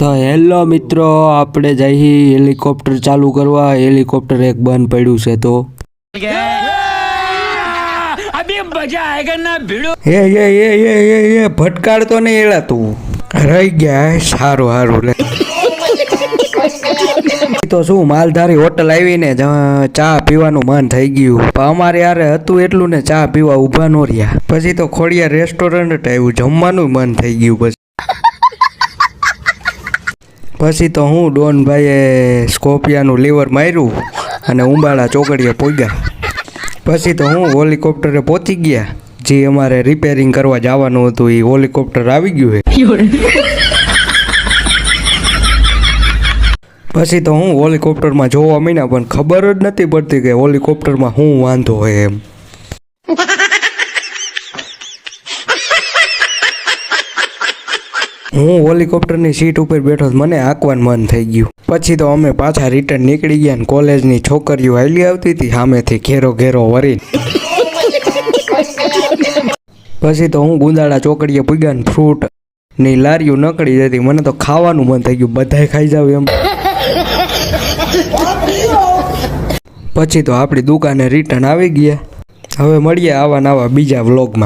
તો હેલો મિત્રો આપણે જઈ હેલિકોપ્ટર ચાલુ કરવા હેલિકોપ્ટર એક બંધ પડ્યું છે તો. એ એ એ એ એ એ ભટકાડતો નહીં એલા તું રહી ગયા સારું સારું લે. તો શું માલધારી હોટલ આવીને ચા પીવાનું મન થઈ ગયું. પણ અમારે યારે હતું એટલું ને ચા પીવા ઊભા નો રહ્યા. પછી તો ખોડિયા રેસ્ટોરન્ટ આવ્યું જમવાનું મન થઈ ગયું પછી પછી તો હું ડોનભાઈએ સ્કોપિયાનું લીવર માર્યું અને ઉંબાળા ચોકડીએ પોગ્યા. પછી તો હું હોલિકોપ્ટરે પહોંચી ગયા. જે અમારે રિપેરિંગ કરવા જવાનું હતું એ હોલિકોપ્ટર આવી ગયું છે. પછી તો હું હોલિકોપ્ટરમાં જોવા મીના પણ ખબર જ નથી પડતી કે હોલિકોપ્ટરમાં શું વાંધો હોય એમ. હું હોલિકોપ્ટરની સીટ ઉપર બેઠો મને આંકવાનું મન થઈ ગયું. પછી તો અમે પાછા રિટર્ન નીકળી ગયા ને કોલેજની છોકરીઓ હાલી આવતી હતી સામેથી ઘેરો ઘેરો વરીને. પછી તો હું ગુંદાળા ચોકડીએ પૂગ્યા ને ફ્રૂટની લારીઓ નકળી જતી. મને તો ખાવાનું મન થઈ ગયું. બધાય ખાઈ જાવ એમ. પછી તો આપણી દુકાને રિટર્ન આવી ગયા. હવે મળીએ આવા નવા બીજા વ્લોગમાં